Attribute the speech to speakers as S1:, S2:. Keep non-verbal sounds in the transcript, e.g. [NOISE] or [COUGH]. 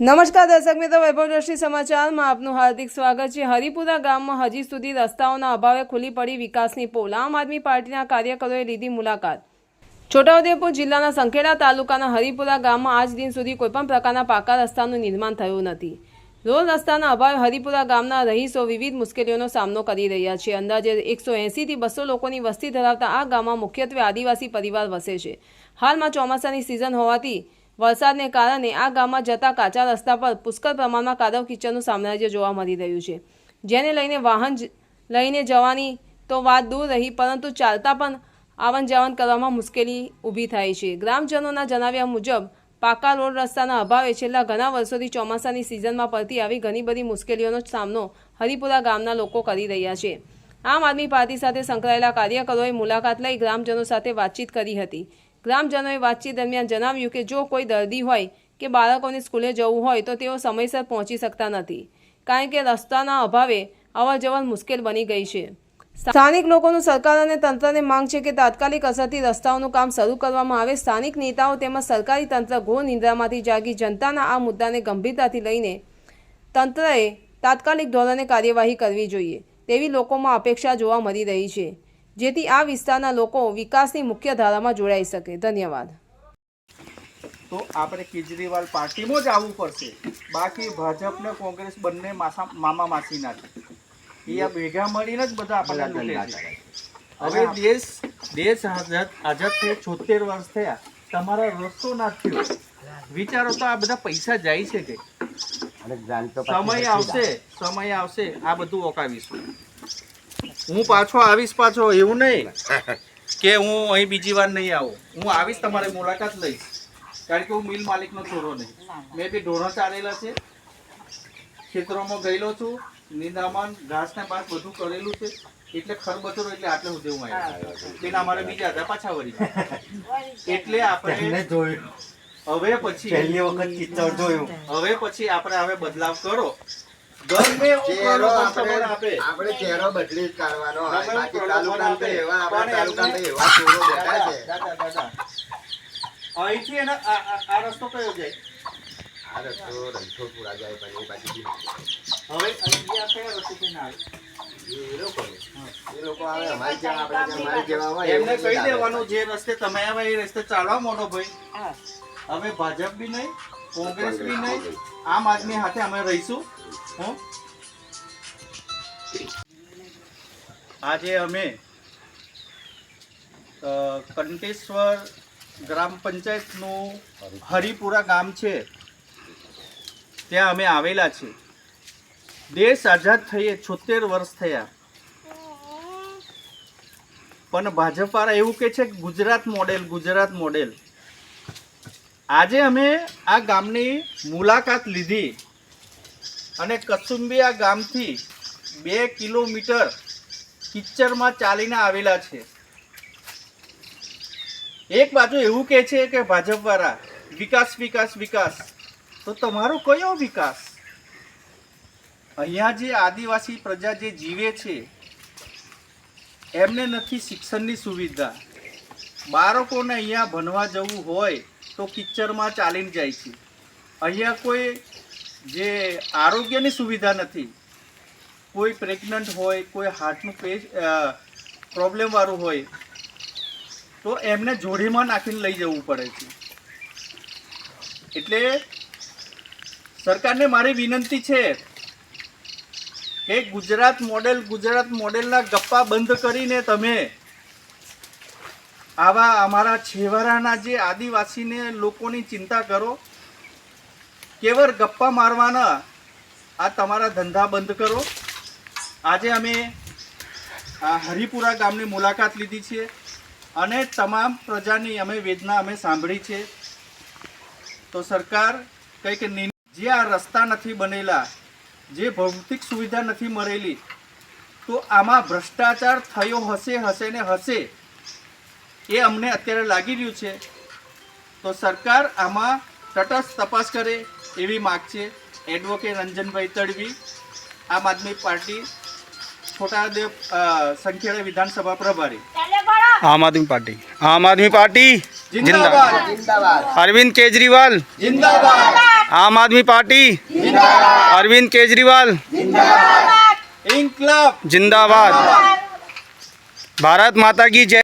S1: નમસ્કાર દર્શક મિત્રો, વૈભવદ્રષ્ટિ સમાચારમાં આપનું હાર્દિક સ્વાગત છે. હરિપુરા ગામમાં હજી સુધી રસ્તાઓના અભાવે ખુલ્લી પડી વિકાસની પોલ. આમ આદમી પાર્ટીના કાર્યકરોએ લીધી મુલાકાત. છોટાઉદેપુર જિલ્લાના સંખેડા તાલુકાના હરિપુરા ગામમાં આજ દિન સુધી કોઈપણ પ્રકારના પાકા રસ્તાનું નિર્માણ થયું નથી. રોડ રસ્તાના અભાવે હરિપુરા ગામના રહીશો વિવિધ મુશ્કેલીઓનો સામનો કરી રહ્યા છે. અંદાજે એકસો એંસીથી બસો લોકોની વસ્તી ધરાવતા આ ગામમાં મુખ્યત્વે આદિવાસી પરિવાર વસે છે. હાલમાં ચોમાસાની સિઝન હોવાથી વરસાદને કારણે આ ગામમાં જતા કાચા રસ્તા પર પુષ્કળ પ્રમાણમાં કાદવ કિચડનું સામ્રાજ્ય જોવા મળી રહ્યું છે. જેને લઈને વાહન લઈને જવાની તો વાત દૂર રહી, પરંતુ ચાલતા પણ આવન જાવન કરવામાં મુશ્કેલી ઊભી થાય છે. ગ્રામજનોના જણાવ્યા મુજબ, પાકા રોડ રસ્તાના અભાવે છેલ્લા ઘણા વર્ષોથી ચોમાસાની સિઝનમાં પડતી આવી ઘણી બધી મુશ્કેલીઓનો સામનો હરિપુરા ગામના લોકો કરી રહ્યા છે. આમ આદમી પાર્ટી સાથે સંકળાયેલા કાર્યકરોએ મુલાકાત લઈ ગ્રામજનો સાથે વાતચીત કરી હતી. ગ્રામજનોએ વાતચીત દરમિયાન જણાવ્યું કે જો કોઈ દર્દી હોય કે બાળકોને સ્કૂલે જવું હોય તો તેઓ સમયસર પહોંચી શકતા નથી. કારણ કે રસ્તાના અભાવે અવરજવર મુશ્કેલ બની ગઈ છે. સ્થાનિક લોકોનું સરકાર અને તંત્રને માંગ છે કે તાત્કાલિક અસરથી રસ્તાઓનું કામ શરૂ કરવામાં આવે. સ્થાનિક નેતાઓ તેમજ સરકારી તંત્ર ઘોર નિંદ્રામાંથી જાગી જનતાના આ મુદ્દાને ગંભીરતાથી લઈને તંત્રએ તાત્કાલિક ધોરણે કાર્યવાહી કરવી જોઈએ તેવી લોકોમાં અપેક્ષા જોવા મળી રહી છે. જેથી આ વિસ્તારના લોકો વિકાસની મુખ્ય ધારામાં જોડાઈ શકે. ધન્યવાદ.
S2: તો આપણે કેજરીવાલ પાર્ટીમાં જ આવવું પડશે. બાકી ભાજપ ને કોંગ્રેસ બંને મામા માસી ના છે એ ભેગા મળીને જ બધા આપણને હવે દેશ દેશ આઝાદ આઝાદ થઈ છોતેર વર્ષ થયા. તમારા રસ્તો ના થયો. વિચારો તો આ બધા પૈસા જાય છે કે. સમય આવશે સમય આવશે. આ બધું ઓકાવીશું. હું પાછો આવીશ પાછો એવું નહીં. [LAUGHS] કે હું અહીં બીજી વાર નહીં આવું. હું આવીશ તમારી મુલાકાત લઈશ. કારણ કે હું મિલ માલિકનો છોરો નહીં. મેં બી ઢોરો ચાલેલા છે. ખેતરોમાં ગયેલો છું. નિંદામાં ઘાસ ને પાસ બધું કરેલું છે. એટલે ખરબચરો એટલે આટલે સુધી હું આવ્યો બેન અમારે બીજા હતા પાછા વળી [LAUGHS] એટલે આપણે હવે પછી
S3: પહેલી વખત ચિત્તોડ જોયું.
S2: હવે પછી આપણે હવે બદલાવ કરો.
S3: આપણે
S2: ખબર આપે
S3: આપણે ચહેરો બદલી જ કાઢવાનો હોય. બાકી
S2: પ્રલોભન
S3: તાલુકામાં તો
S2: આપે.
S3: એવા આપણા
S2: પણ એમને-
S3: એવા ચોરો બેઠા છે
S2: દાદા, દાદા. અહીંથી એના આ- આ- આ રસ્તો કયો જાય
S3: આ રસ્તો રણછોડપુરા જાય પણ એ બાજુ
S2: હવે અહીં કયા રસ્તેથી ના આવે?
S3: એ લોકોને. એ લોકો આવે અમારી જેવા આપણે જેવા અમારી જેવા હોય
S2: એમને કહી દેવાનું જે રસ્તે તમે આવે એ રસ્તે ચાલવા મોટો ભાઈ હવે ભાજપ બી નહીં કોંગ્રેસ બી નહીં. આમ આદમી સાથે અમે રહીશું. હું? આજે અમે કંટેશ્વર ગ્રામ પંચાયતનું હરિપુરા ગામ છે. ત્યાં અમે આવેલા છે. દેશ આઝાદ થઈએ છોતેર વર્ષ થયા. પણ ભાજપવાળા એવું કે છે કે ગુજરાત મોડેલ ગુજરાત મોડેલ. આજે અમે આ ગામની મુલાકાત લીધી અને કસુંબી આ ગામથી બે કિલોમીટર કિચ્ચરમાં ચાલીને આવેલા છે. એક બાજુ એવું કહે છે કે ભાજપવાળા, વિકાસ વિકાસ વિકાસ. તો તમારો કયો વિકાસ? અહીંયા જે આદિવાસી પ્રજા જે જીવે છે, એમને નથી શિક્ષણની સુવિધા. બાળકોને અહીંયા ભણવા જવું હોય તો કિચ્ચરમાં ચાલીને જાય છે. અહીંયા કોઈ જે આરોગ્યની સુવિધા નથી, કોઈ પ્રેગ્નન્ટ હોય, કોઈ હાર્ટનું પેજ પ્રોબ્લેમવાળું હોય, તો એમને જોડીમાં નાખીને લઈ જવું પડે છે. એટલે સરકારને મારી વિનંતી છે કે ગુજરાત મોડેલ ગુજરાત મોડેલના ગપ્પા બંધ કરીને તમે આવા અમારા છેવાડાના જે આદિવાસીને લોકોની ચિંતા કરો કેવળ ગપ્પા મારવાના આ તમારા ધંધા બંધ કરો. આજે અમે આ હરિપુરા ગામની મુલાકાત લીધી છે અને તમામ પ્રજાની અમે વેદના અમે સાંભળી છે. તો સરકાર કંઈક જે આ રસ્તા નથી બનેલા, જે ભૌતિક સુવિધા નથી મળેલી, તો આમાં ભ્રષ્ટાચાર થયો હશે હશે ને હશે. એ અમને અત્યારે લાગી રહ્યું છે. તો સરકાર આમાં તટસ્થ તપાસ કરે એવી માગ છે. એડવોકેટ રંજનભાઈ તડવી આમ આદમી પાર્ટી છોટાદેવ સંખેડા વિધાનસભા પ્રભારી.
S4: આમ આદમી પાર્ટી. આમ આદમી પાર્ટી?
S2: જિંદાબાદ.
S4: અરવિંદ કેજરીવાલ?
S2: જિંદાબાદ.
S4: આમ આદમી પાર્ટી? અરવિંદ કેજરીવાલ?
S2: જિંદાબાદ.
S4: જિંદાબાદ. ભારત માતા કી જય.